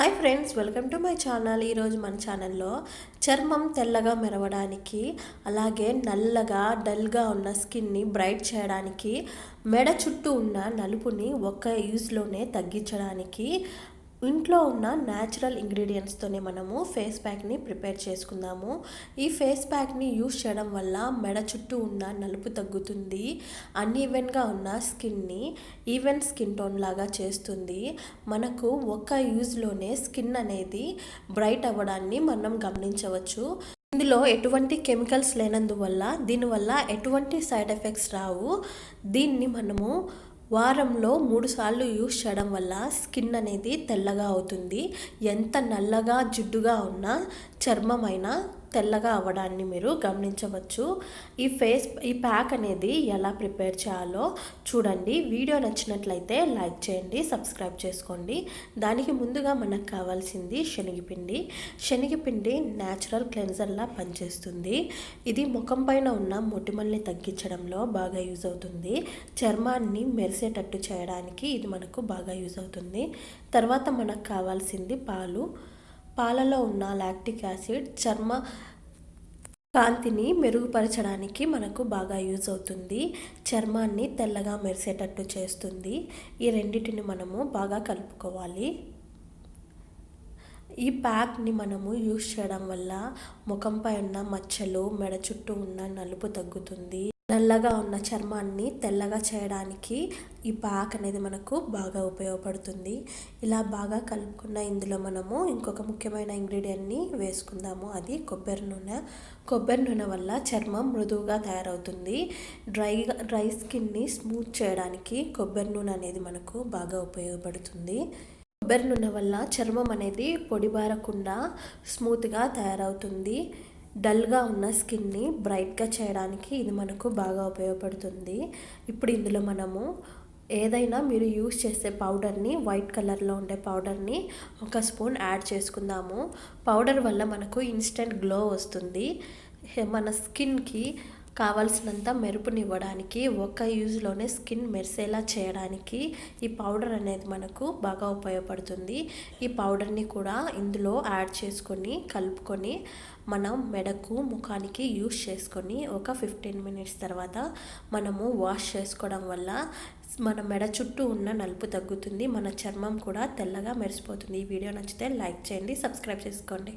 Hi friends welcome to my channel. ఈరోజు మన ఛానల్లో చర్మం తెల్లగా మెరవడానికి అలాగే నల్లగా డల్గా ఉన్న స్కిన్ని బ్రైట్ చేయడానికి మెడ చుట్టూ ఉన్న నలుపుని ఒక్క యూజ్లోనే తగ్గించడానికి ఇంట్లో ఉన్న న్యాచురల్ ఇంగ్రీడియంట్స్తోనే మనము ఫేస్ ప్యాక్ని ప్రిపేర్ చేసుకుందాము. ఈ ఫేస్ ప్యాక్ని యూస్ చేయడం వల్ల మెడ చుట్టూ ఉన్న నలుపు తగ్గుతుంది. అన్ఈవెన్గా ఉన్న స్కిన్ని ఈవెన్ స్కిన్ టోన్ లాగా చేస్తుంది. మనకు ఒక్క యూజ్లోనే స్కిన్ అనేది బ్రైట్ అవ్వడాన్ని మనం గమనించవచ్చు. ఇందులో ఎటువంటి కెమికల్స్ లేనందువల్ల దీనివల్ల ఎటువంటి సైడ్ ఎఫెక్ట్స్ రావు. దీన్ని మనము వారంలో మూడుసార్లు యూస్ చేయడం వల్ల స్కిన్ అనేది తెల్లగా అవుతుంది. ఎంత నల్లగా జిడ్డుగా ఉన్నా చర్మమైనా తెల్లగా అవ్వడాన్ని మీరు గమనించవచ్చు. ఈ ఫేస్ ఈ ప్యాక్ అనేది ఎలా ప్రిపేర్ చేయాలో చూడండి. వీడియో నచ్చినట్లయితే లైక్ చేయండి సబ్స్క్రైబ్ చేసుకోండి. దానికి ముందుగా మనకు కావాల్సింది శనగపిండి. శనగపిండి న్యాచురల్ క్లెన్జర్లా పనిచేస్తుంది. ఇది ముఖం పైన ఉన్న మొటిమల్ని తగ్గించడంలో బాగా యూజ్ అవుతుంది. చర్మాన్ని మెరిసేటట్టు చేయడానికి ఇది మనకు బాగా యూజ్ అవుతుంది. తర్వాత మనకు కావాల్సింది పాలు. పాలలో ఉన్న లాక్టిక్ యాసిడ్ చర్మ కాంతిని మెరుగుపరచడానికి మనకు బాగా యూజ్ అవుతుంది. చర్మాన్ని తెల్లగా మెరిసేటట్టు చేస్తుంది. ఈ రెండింటిని మనము బాగా కలుపుకోవాలి. ఈ ప్యాక్ని మనము యూస్ చేయడం వల్ల ముఖంపై ఉన్న మచ్చలు మెడ చుట్టూ ఉన్న నలుపు తగ్గుతుంది. నల్లగా ఉన్న చర్మాన్ని తెల్లగా చేయడానికి ఈ పాక్ అనేది మనకు బాగా ఉపయోగపడుతుంది. ఇలా బాగా కలుపుకున్న ఇందులో మనము ఇంకొక ముఖ్యమైన ఇంగ్రీడియంట్ని వేసుకుందాము. అది కొబ్బరి నూనె. కొబ్బరి నూనె వల్ల చర్మం మృదువుగా తయారవుతుంది. డ్రైగా డ్రై స్కిన్ని స్మూత్ చేయడానికి కొబ్బరి నూనె అనేది మనకు బాగా ఉపయోగపడుతుంది. కొబ్బరి నూనె వల్ల చర్మం అనేది పొడిబారకుండా స్మూత్గా తయారవుతుంది. డల్గా ఉన్న స్కిన్ని బ్రైట్గా చేయడానికి ఇది మనకు బాగా ఉపయోగపడుతుంది. ఇప్పుడు ఇందులో మనము ఏదైనా మీరు యూస్ చేసే పౌడర్ని వైట్ కలర్లో ఉండే పౌడర్ని ఒక స్పూన్ యాడ్ చేసుకుందాము. పౌడర్ వల్ల మనకు ఇన్స్టెంట్ గ్లో వస్తుంది. మన స్కిన్కి కావాల్సినంత మెరుపునివ్వడానికి ఒక యూజ్లోనే స్కిన్ మెరిసేలా చేయడానికి ఈ పౌడర్ అనేది మనకు బాగా ఉపయోగపడుతుంది. ఈ పౌడర్ని కూడా ఇందులో యాడ్ చేసుకొని కలుపుకొని మనం మెడకు ముఖానికి యూస్ చేసుకొని ఒక ఫిఫ్టీన్ మినిట్స్ తర్వాత మనము వాష్ చేసుకోవడం వల్ల మన మెడ చుట్టూ ఉన్న నలుపు తగ్గుతుంది మన చర్మం కూడా తెల్లగా మెరిసిపోతుంది. ఈ వీడియో నచ్చితే లైక్ చేయండి సబ్స్క్రైబ్ చేసుకోండి.